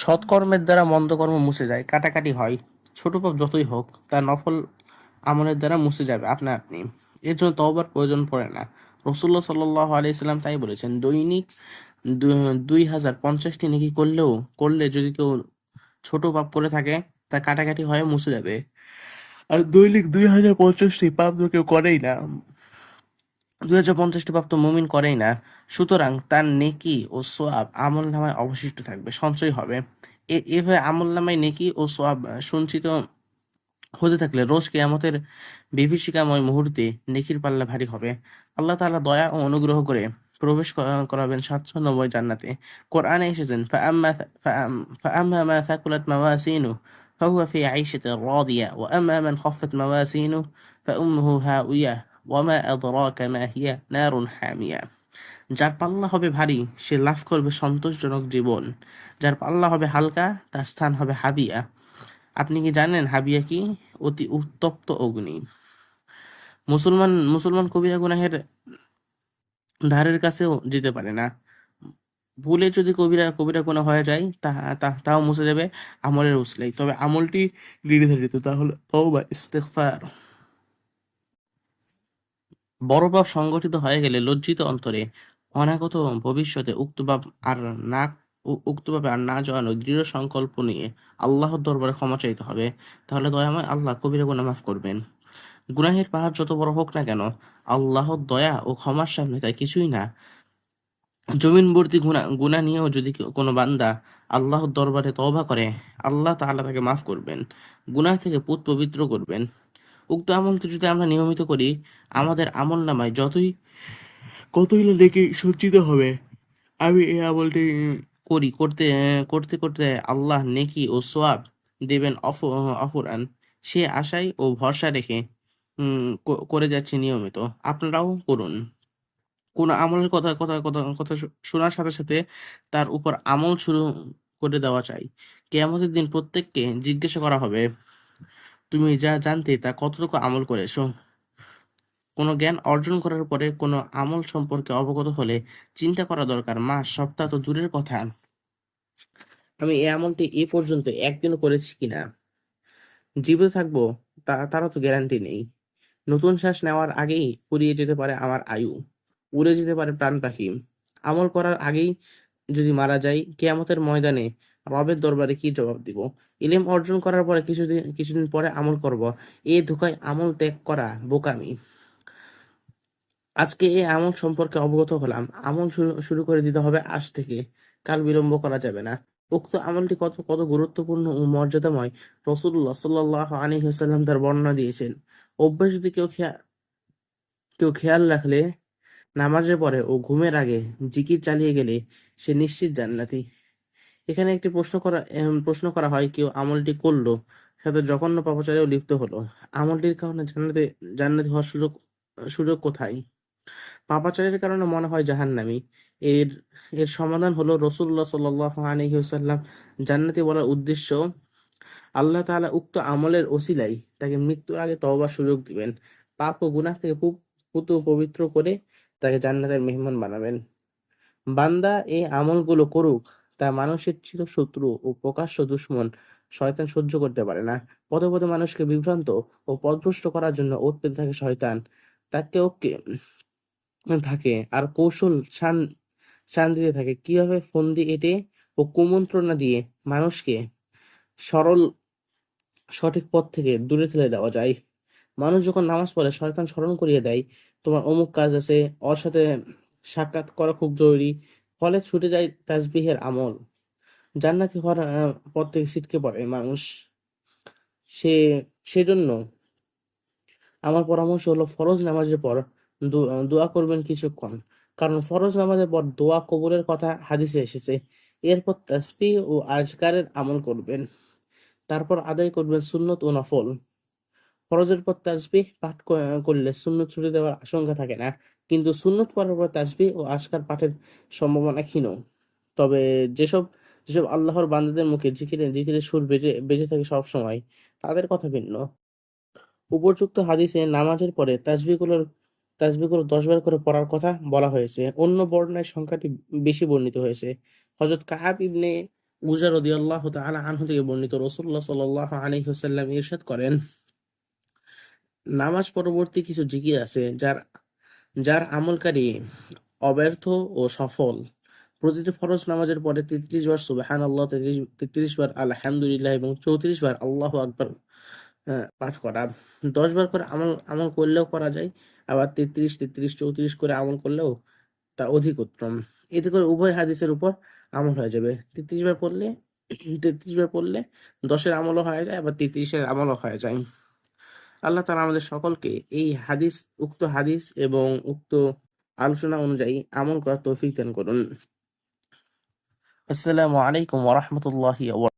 সৎকর্মের দ্বারা মন্দ কর্ম মুছে যায়, কাটাকাটি হয়। ছোট পাপ যতই হোক, তার নফল আমলের দ্বারা মুছে যাবে। আপনা আপনি। এর জন্য তওবার প্রয়োজন পড়ে না। রসুল্লাহ সাল্লাহ আলাইসাল্লাম তাই বলেছেন, দৈনিক দুই হাজার পঞ্চাশটি নাকি করলেও, করলে যদি কেউ ছোট পাপ করে থাকে তা কাটাকাটি হয়ে মুছে যাবে। আর দৈনিক দুই হাজার পঞ্চাশটি পাপ তো কেউ করেই না। দুই হাজার পঞ্চাশটি পাপ তো মুমিন করেই না সুতরাং তার নেকি ও সোয়াব আমল নামায় অবশিষ্ট থাকবে সঞ্চয় হবে এ- এভাবে আমল নামায় নেকি ও সোয়াব সঞ্চিত হতে থাকলে রোজ কেয়ামতের বিভীষিকাময় মুহূর্তে নেকির পাল্লা ভারী হবে আল্লাহ তাআলা দয়া ও অনুগ্রহ করে প্রবেশ করা- করাবেন স্বাচ্ছন্দ্যময় জান্নাতে কোরআনে এসেছেন فأما فأم- فأما ما ثقلت موازينه فهو في عيشة راضية وأما من خفت موازينه فأمه هاوية ওয়ামা হিয়া নারুন হামিয়া। যার পাল্লা হবে ভারী, সে লাভ করবে সন্তোষজনক জীবন। যার পাল্লা হবে হালকা, তার স্থান হবে হাবিয়া। আপনি কি জানেন হাবিয়া কি? অতি উত্তপ্ত অগ্নি। মুসলমান মুসলমান কবিরা গুনাহের ধারের কাছেও যেতে পারে না। ভুলে যদি কবিরা কবিরা কোনো হয়ে যায়, তা তাও মুছে যাবে আমলের উসলাই। তবে আমলটি নির্ধারিত, তাহলে তওবা ইস্তেফার বড় পাপ সংগঠিত হয়ে গেলে লজ্জিত অন্তরে অনাগত ভবিষ্যতে উক্ত পাপ আর না, উ- উক্ত পাপে আর না জড়ানো দৃঢ় সংকল্প নিয়ে আল্লাহর দরবারে ক্ষমা চাইতে হবে। তাহলে দয়াময় আল্লাহ কবিরা গুনাহ মাফ করবেন। গুনাহের পাহাড় যত বড় হোক না কেন, আল্লাহর দয়া ও ক্ষমার সামনে তাই কিছুই না। জমিন ভর্তি গুণা গুণা নিয়েও যদি কোনো বান্দা আল্লাহর দরবারে তওবা করে, আল্লাহ তাআলা তাকে মাফ করবেন। গুনাহ থেকে পুত পবিত্র করবেন। উক্ত আমলটি যদি আমরা নিয়মিত করি, আমাদের আমল নামায় যতই কতই না দেখে সজ্জিত হবে। আমি এই আমলটি করি, করতে করতে করতে আল্লাহ নেকি ও সোয়াব দেবেন অফ, অফুরান। সে আশায় ও ভরসা রেখে করে যাচ্ছে নিয়মিত। আপনারাও করুন। কোন আমলের কথা কথা কথা কথা শোনার সাথে সাথে তার উপর আমল শুরু করে দেওয়া চাই। কেয়ামতের দিন প্রত্যেককে জিজ্ঞাসা করা হবে তুমি যা জানতে তা কতটুকু আমল করেছ? কোনো জ্ঞান অর্জন করার পরে কোনো আমল সম্পর্কে অবগত হলে চিন্তা করা দরকার। মাস সপ্তাহ তো দূরের কথা। আমি এই আমলটি এ পর্যন্ত একদিনও করেছি কিনা জীবিত থাকব, তা, তারও তো গ্যারান্টি নেই। নতুন শ্বাস নেওয়ার আগেই ফুরিয়ে যেতে পারে আমার আয়ু। উড়ে যেতে পারে প্রাণ পাখি আমল করার আগেই যদি মারা যাই, কেয়ামতের ময়দানে রবের দরবারে কি জবাব দিব? ইলেম অর্জন করার পরে কিছুদিন কিছুদিন পরে আমল করব। এ ধোকায় আমল ত্যাগ করা বোকামি। আজকে এই আমল সম্পর্কে অবগত হলাম। আমল শুরু করে দিতে হবে আজ থেকে। কাল বিলম্ব করা যাবে না। উক্ত আমলটি কত কত গুরুত্বপূর্ণ ও মর্যাদাময়। রসুল্লাহ সাল্লাহ আলী হাসাল্লাম তার বর্ণনা দিয়েছেন, অভ্যাস যদি কেউ খেয়া, কেউ খেয়াল রাখলে, নামাজের পরে ও ঘুমের আগে জিকির চালিয়ে গেলে সে নিশ্চিত জান্নাতি। এখানে একটি প্রশ্ন করা প্রশ্ন করা হয় কেউ আমলটি করল? সাথে জঘন্য পাপাচারেও লিপ্ত হলো। আমলটির কারণে জান্নাতে, জান্নাতি হওয়ার সুযোগ সুযোগ কোথায়? পাপাচারের কারণে মনে হয় জাহান্নামী। এর এর সমাধান হলো রসুল্লাহ সাল্লাহ আলহিহসাল্লাম জান্নাতি বলার উদ্দেশ্য, আল্লাহ তাআলা উক্ত আমলের ওসিলাই, তাকে মৃত্যুর আগে তওবার সুযোগ দিবেন। পাপ ও গুনাহ থেকে পুত পবিত্র করে তাকে জান্নাতের মেহমান বানাবেন। বান্দা এই আমলগুলো করুক তা মানুষের চির শত্রু ও প্রকাশ্য দুশ্মন শয়তান সহ্য করতে পারে না। পদে পদে মানুষকে বিভ্রান্ত ও পথভ্রষ্ট করার জন্য ওত পেতে থাকে শয়তান। তাকে ওকে থাকে আর কৌশল শান শান দিতে থাকে। কীভাবে ফন্দি এঁটে ও কুমন্ত্রণা দিয়ে মানুষকে সরল, সঠিক পথ থেকে দূরে ঠেলে দেওয়া যায়? মানুষ যখন নামাজ পড়ে, শয়তান স্মরণ করিয়ে দেয়, তোমার অমুক কাজ আছে, ওর সাথে সাক্ষাৎ করা খুব জরুরি ফলে ছুটে যায় তাসবিহের আমল। জান্নাতি হওয়ার পর থেকে ছিটকে পড়ে মানুষ। সে, সেজন্য আমার পরামর্শ হলো ফরজ নামাজের পর দোয়া করবেন কিছুক্ষণ। কারণ ফরজ নামাজের পর দোয়া কবুলের কথা হাদিসে এসেছে। এরপর তাসবিহ ও আজকারের আমল করবেন। তারপর আদায় করবেন সুন্নত ও নফল। ফরজের পর তাসবিহ পাঠ করলে সুন্নত ছুটে দেওয়ার আশঙ্কা থাকে না। কিন্তু সুন্নত পড়ার পর তাসবিহ ও আজকার পাঠের সম্ভাবনা ক্ষীণ। তবে যেসব যেসব আল্লাহর বান্দাদের মুখে জিকিরে, জিকিরের সুর বেজে বেজে থাকে সব সময়, তাদের কথা ভিন্ন। উপর্যুক্ত হাদিসে নামাজের পরে তাসবিহগুলোর তাসবিহগুলো দশ বার করে পড়ার কথা বলা হয়েছে। অন্য বর্ণনায় সংখ্যাটি বেশি বর্ণিত হয়েছে। হযরত কাআব ইবনে উজা রদিয়াল্লাহ তাআলা আনহু থেকে বর্ণিত রাসূলুল্লাহ সাল্লাল্লাহু আলাইহি ওয়াসাল্লাম ইরশাদ করেন, নামাজ পরবর্তী কিছু জিকির আছে, যার যার আমলকারী অব্যর্থ ও সফল। প্রতিটি ফরজ নামাজের পরে তেত্রিশ বার সুবাহান আল্লাহ তেত্রিশ বার আলহামদুলিল্লাহ এবং চৌত্রিশ বার আল্লাহ আকবার পাঠ করা। দশ বার করে আমল আমল করলেও করা যায়, আবার তেত্রিশ তেত্রিশ, চৌত্রিশ করে আমল করলেও তা অধিক উত্তম। এতে করে উভয় হাদিসের উপর আমল হয়ে যাবে। তেত্রিশ বার পড়লে, তেত্রিশ বার পড়লে দশের আমলও হয়ে যায়, আবার তেত্রিশের আমলও হয়ে যায়। আল্লাহ তালা আমাদের সকলকে এই হাদিস, উক্ত হাদিস এবং উক্ত আলোচনা অনুযায়ী আমল করার তৌফিক দান করুন। আসসালামু আলাইকুম ওরহমতুল্লাহ